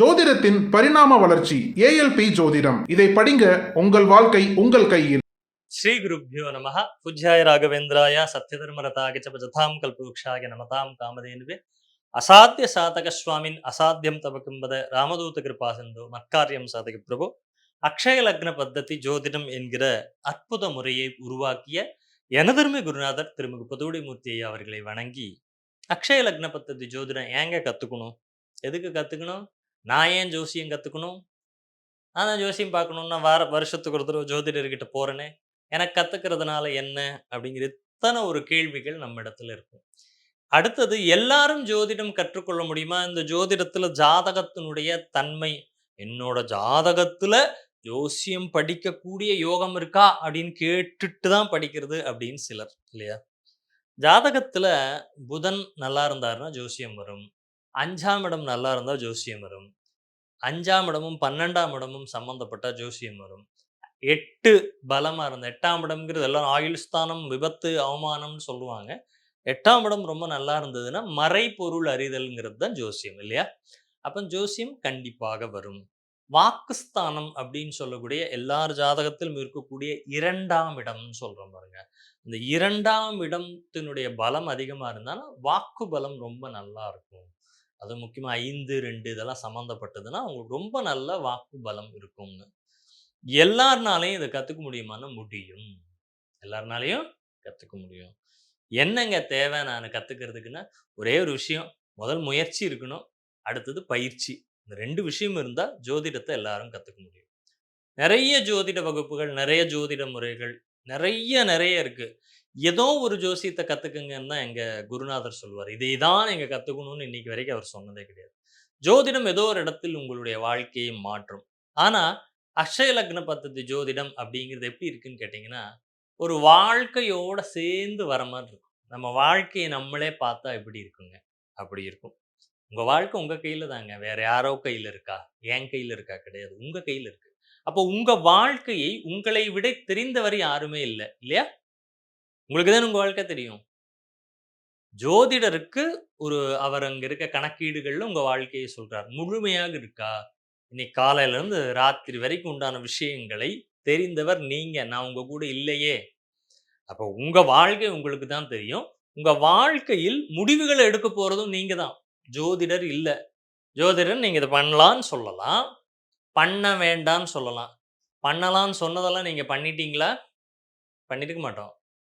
ஜோதிடத்தின் பரிணாம வளர்ச்சி ஏஎல்பி ஜோதிடம். இதை படிங்க உங்கள் வாழ்க்கை உங்கள் கையில். ஸ்ரீ குருப்யோ நம பூஜ்யாய ராகவேந்திராய சத்யதர்மரதாய பஜதாம் கல்பவృక్షாய நமதாம் காமதேனுவே அசாத்திய சாதக சுவாமின் அசாத்தியம் தபக்கும்பத ராமதூத கிருபா சிந்து மத்காரியம் சாதக பிரபு. அக்ஷய லக்ன பத்ததி ஜோதிடம் என்கிற அற்புத முறையை உருவாக்கிய எனதர்மை குருநாதர் திருமுக பதுவுடைமூர்த்தி அவர்களை வணங்கி அக்ஷய லக்ன பத்ததி ஜோதிடம் ஏங்க கத்துக்கணும்? எதுக்கு கத்துக்கணும்? நான் ஏன் ஜோசியம் கற்றுக்கணும் நான் ஜோசியம் பார்க்கணுன்னா வார வருஷத்துக்கு ஒரு தடவை ஜோதிடர்கிட்ட போகிறேனே எனக்கு கற்றுக்கிறதுனால என்ன? அப்படிங்கிற இத்தனை ஒரு கேள்விகள் நம்ம இடத்துல இருக்கும். அடுத்தது எல்லாரும் ஜோதிடம் கற்றுக்கொள்ள முடியுமா? இந்த ஜோதிடத்துல ஜாதகத்தினுடைய தன்மை என்னோட ஜாதகத்துல ஜோசியம் படிக்கக்கூடிய யோகம் இருக்கா? அப்படின்னு கேட்டுட்டு தான் படிக்கிறது அப்படின்னு சிலர் இல்லையா? ஜாதகத்துல புதன் நல்லா இருந்தாருன்னா ஜோசியம் வரும். அஞ்சாம் இடம் நல்லா இருந்தால் ஜோசியம் வரும். அஞ்சாம் இடமும் பன்னெண்டாம் இடமும் சம்மந்தப்பட்டால் ஜோசியம் வரும். எட்டு பலமாக இருந்த எட்டாம் இடம்ங்கிறது எல்லாம் ஆயுள் ஸ்தானம் விபத்து அவமானம்னு சொல்லுவாங்க. எட்டாம் இடம் ரொம்ப நல்லா இருந்ததுன்னா மறைபொருள் அறிதல்ங்கிறது தான் ஜோசியம் இல்லையா? அப்போ ஜோசியம் கண்டிப்பாக வரும். வாக்குஸ்தானம் அப்படின்னு சொல்லக்கூடிய எல்லார் ஜாதகத்திலும் இருக்கக்கூடிய இரண்டாம் இடம்னு சொல்கிறோம் பாருங்க. இந்த இரண்டாம் இடத்தினுடைய பலம் அதிகமாக இருந்தாலும் வாக்கு பலம் ரொம்ப நல்லா இருக்கும். அது முக்கியமாக ஐந்து ரெண்டு இதெல்லாம் சம்மந்தப்பட்டதுன்னா அவங்களுக்கு ரொம்ப நல்ல வாக்கு பலம் இருக்கும்னு. எல்லாருனாலையும் இதை கற்றுக்க முடியுமான்னு முடியும். எல்லாருனாலையும் கற்றுக்க முடியும். என்னங்க தேவை? நான் கற்றுக்கிறதுக்குன்னா ஒரே ஒரு விஷயம். முதல் முயற்சி இருக்கணும். அடுத்தது பயிற்சி. இந்த ரெண்டு விஷயம் இருந்தால் ஜோதிடத்தை எல்லாரும் கற்றுக்க முடியும். நிறைய ஜோதிட வகுப்புகள் நிறைய ஜோதிட முறைகள் நிறைய நிறைய இருக்கு. ஏதோ ஒரு ஜோசியத்தை கற்றுக்குங்கன்னு தான் எங்க குருநாதர் சொல்லுவார். இதை தான் நீங்க கத்துக்கணும்னு இன்னைக்கு வரைக்கும் அவர் சொன்னதே கிடையாது. ஜோதிடம் ஏதோ ஒரு இடத்தில் உங்களுடைய வாழ்க்கையை மாற்றும். ஆனா அக்ஷய லக்ன பத்ததி ஜோதிடம் அப்படிங்கிறது எப்படி இருக்குன்னு கேட்டிங்கன்னா ஒரு வாழ்க்கையோட சேர்ந்து வர மாதிரி இருக்கும். நம்ம வாழ்க்கையை நம்மளே பார்த்தா எப்படி இருக்குங்க? அப்படி இருக்கும். உங்க வாழ்க்கை உங்க கையில் தாங்க. வேற யாரோ கையில இருக்கா? என் கையில இருக்கா? கிடையாது. உங்க கையில இருக்கு. அப்போ உங்க வாழ்க்கையை உங்களை விட தெரிந்தவர் யாருமே இல்லை. இல்லையா? உங்களுக்கு தான் உங்கள் வாழ்க்கை தெரியும்? ஜோதிடருக்கு ஒரு அவர் அங்கே இருக்க கணக்கீடுகளில் உங்கள் வாழ்க்கையை சொல்கிறார் முழுமையாக இருக்கா? இன்னைக்கு காலையிலேருந்து ராத்திரி வரைக்கும் உண்டான விஷயங்களை தெரிந்தவர் நீங்கள் நான் உங்கள் கூட இல்லையே. அப்போ உங்கள் வாழ்க்கை உங்களுக்கு தான் தெரியும். உங்கள் வாழ்க்கையில் முடிவுகளை எடுக்க போகிறதும் நீங்கள் தான். ஜோதிடர் இல்லை. ஜோதிடர் நீங்கள் இதை பண்ணலான்னு சொல்லலாம். பண்ண வேண்டாம்னு சொல்லலாம். பண்ணலாம்னு சொன்னதெல்லாம் நீங்கள் பண்ணிட்டீங்களா? பண்ணியிருக்க மாட்டோம்.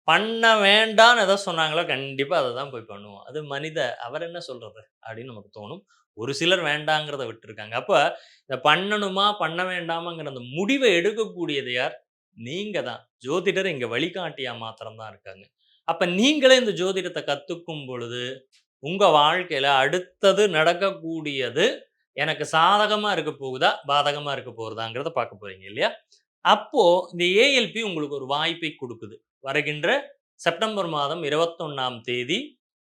பண்ண வேண்டாம்னு எதை சொன்னாங்களோ கண்டிப்பாக அதை தான் போய் பண்ணுவோம். அது மனித அவர் என்ன சொல்கிறது அப்படின்னு நமக்கு தோணும். ஒரு சிலர் வேண்டாங்கிறத விட்டுருக்காங்க. அப்போ இதை பண்ணணுமா பண்ண வேண்டாமாங்கிற அந்த முடிவை எடுக்கக்கூடியது யார்? நீங்கள் தான். ஜோதிடர் இங்கே வழிகாட்டியா மாத்திரம்தான் இருக்காங்க. அப்போ நீங்களே இந்த ஜோதிடத்தை கற்றுக்கும் பொழுது உங்கள் வாழ்க்கையில் அடுத்தது நடக்கக்கூடியது எனக்கு சாதகமாக இருக்க போகுதா பாதகமாக இருக்க போகுதாங்கிறத பார்க்க போகிறீங்க இல்லையா? அப்போ இந்த ஏஎல்பி உங்களுக்கு ஒரு வாய்ப்பை கொடுக்குது. வருகின்ற செப்டம்பர் மாதம் இருபத்தொன்னாம் தேதி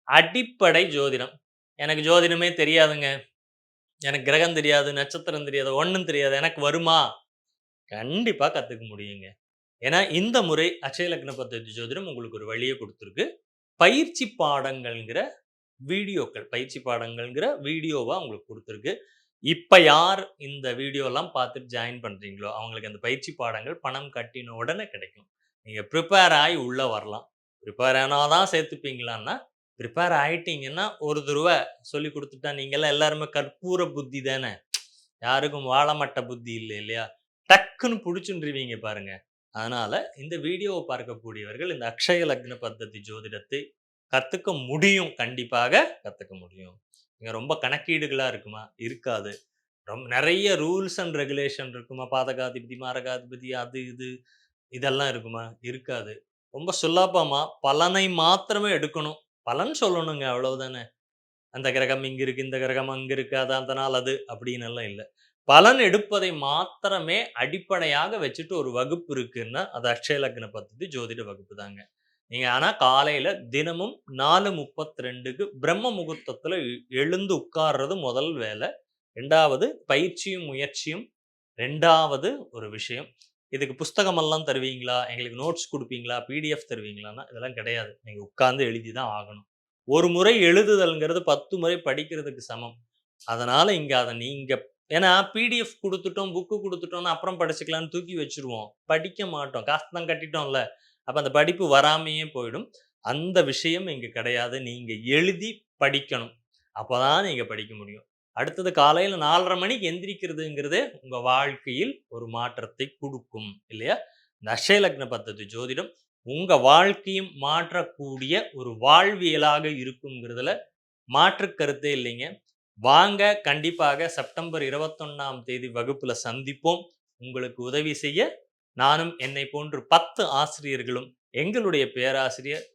அடிப்படை ஜோதிடம். எனக்கு ஜோதிடமே தெரியாதுங்க. எனக்கு கிரகம் தெரியாது நட்சத்திரம் தெரியாது ஒன்றும் தெரியாது. எனக்கு வருமா? கண்டிப்பாக கற்றுக்க முடியுங்க. ஏன்னா இந்த முறை அச்சயலக்ன லக்ன ஜோதிடம் உங்களுக்கு ஒரு வழியை கொடுத்துருக்கு. பயிற்சி பாடங்கள்ங்கிற வீடியோக்கள் பயிற்சி பாடங்கள்ங்கிற வீடியோவாக உங்களுக்கு கொடுத்துருக்கு. இப்ப யார் இந்த வீடியோலாம் பார்த்துட்டு ஜாயின் பண்றீங்களோ அவங்களுக்கு அந்த பயிற்சி பாடங்கள் பணம் கட்டின உடனே கிடைக்கும். நீங்க ப்ரிப்பேர் ஆகி உள்ள வரலாம். ப்ரிப்பேர் ஆனாதான் சேர்த்துப்பீங்களான்னா ப்ரிப்பேர் ஆயிட்டீங்கன்னா ஒரு தடவை சொல்லி கொடுத்துட்டா நீங்கெல்லாம் எல்லாருமே கற்பூர புத்தி தானே? யாருக்கும் வாழமட்ட புத்தி இல்லை இல்லையா? டக்குன்னு பிடிச்சுருவீங்க பாருங்க. அதனால இந்த வீடியோவை பார்க்கக்கூடியவர்கள் இந்த அக்ஷய லக்ன பத்ததி ஜோதிடத்தை கத்துக்க முடியும். கண்டிப்பாக கத்துக்க முடியும். இங்கே ரொம்ப கணக்கீடுகளாக இருக்குமா? இருக்காது. ரொம்ப நிறைய ரூல்ஸ் அண்ட் ரெகுலேஷன் இருக்குமா? பாதகாதிபதி மாரகாதிபதி அது இது இதெல்லாம் இருக்குமா? இருக்காது. ரொம்ப சுலபமா பலனை மாத்திரமே எடுக்கணும். பலன் சொல்லணுங்க அவ்வளவுதானே. அந்த கிரகம் இங்கே இருக்குது இந்த கிரகம் அங்கே இருக்குது அதான் அதனால் அது அப்படின்னு எல்லாம் இல்லை. பலன் எடுப்பதை மாத்திரமே அடிப்படையாக வச்சுட்டு ஒரு வகுப்பு இருக்குன்னா அது அக்ஷய லக்ன பத்தி ஜோதிட வகுப்பு தாங்க. நீங்கள் ஆனால் காலையில் தினமும் நாலு முப்பத்தி ரெண்டுக்கு பிரம்ம முகூர்த்தத்தில் எழுந்து உட்கார்றது முதல் வேலை. ரெண்டாவது பயிற்சியும் முயற்சியும். ரெண்டாவது ஒரு விஷயம். இதுக்கு புஸ்தகமெல்லாம் தருவீங்களா? எங்களுக்கு நோட்ஸ் கொடுப்பீங்களா? பிடிஎஃப் தருவீங்களான்னா இதெல்லாம் கிடையாது. நீங்கள் உட்கார்ந்து எழுதி தான் ஆகணும். ஒரு முறை எழுதுதல்ங்கிறது பத்து முறை படிக்கிறதுக்கு சமம். அதனால் இங்கே அதை நீங்கள் ஏன்னா பிடிஎஃப் கொடுத்துட்டோம் புக்கு கொடுத்துட்டோம்னா அப்புறம் படிச்சுக்கலான்னு தூக்கி வச்சுருவோம். படிக்க மாட்டோம். காசு தான் கட்டிட்டோம்ல. அப்போ அந்த படிப்பு வராமையே போயிடும். அந்த விஷயம் இங்கே கிடையாது. நீங்கள் எழுதி படிக்கணும். அப்போ தான் நீங்கள் படிக்க முடியும். அடுத்தது காலையில் நாலரை மணிக்கு எந்திரிக்கிறதுங்கிறது உங்கள் வாழ்க்கையில் ஒரு மாற்றத்தை கொடுக்கும் இல்லையா? இந்த லக்ன பத்ததி ஜோதிடம் உங்கள் வாழ்க்கையும் மாற்றக்கூடிய ஒரு வாழ்வியலாக இருக்குங்கிறதுல மாற்று கருத்தே இல்லைங்க. வாங்க கண்டிப்பாக செப்டம்பர் 21ஆம் தேதி வகுப்பில் சந்திப்போம். உங்களுக்கு உதவி செய்ய நானும் என்னை போன்று 10 ஆசிரியர்களும், எங்களுடைய பேராசிரியர்,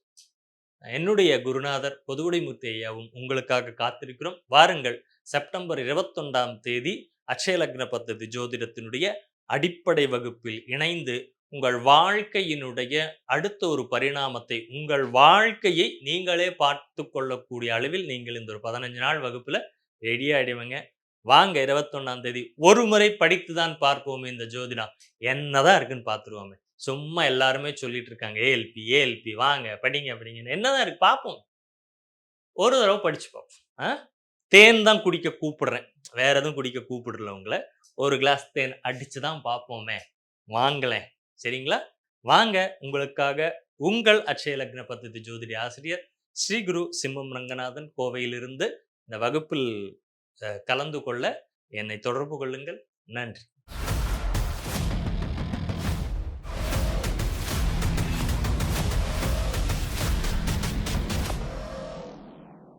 என்னுடைய குருநாதர் பொதுவுடைமூர்த்தி ஐயாவும் உங்களுக்காக காத்திருக்கிறோம். வாருங்கள். செப்டம்பர் 21ஆம் தேதி அக்ஷயலக்ன பத்ததி ஜோதிடத்தினுடைய அடிப்படை வகுப்பில் இணைந்து உங்கள் வாழ்க்கையினுடைய அடுத்த ஒரு பரிணாமத்தை, உங்கள் வாழ்க்கையை நீங்களே பார்த்து கொள்ளக்கூடிய அளவில் நீங்கள் இந்த ஒரு 15 நாள் வகுப்பில் ரெடியாக ஆயிடுவீங்க. வாங்க 21ஆம் தேதி ஒரு முறை படித்து தான் பார்ப்போமே இந்த ஜோதிடம். என்னதான் இருக்குன்னு பார்த்துருவோமே. சும்மா எல்லாருமே சொல்லிட்டு இருக்காங்க. ஏஎல்பி, ஏஎல்பி வாங்க படிங்க படிங்கன்னு. என்னதான் இருக்கு பார்ப்போம். ஒரு தடவை படிச்சு பார்ப்போம். ஆ? தேன் தான் குடிக்க கூப்பிடுறேன். வேற எதுவும் குடிக்க கூப்பிடல உங்களை ஒரு கிளாஸ் தேன் அடிச்சு தான் பார்ப்போமே. வாங்கலேன் சரிங்களா? வாங்க உங்களுக்காக உங்கள் அச்சய லக்ன பத்ததி ஜோதிடி ஆசிரியர் ஸ்ரீ குரு சிம்மம் ரங்கநாதன் கோவையிலிருந்து இந்த வகுப்பில் கலந்து கொள்ள என்னை தொடர்பு கொள்ளுங்கள். நன்றி.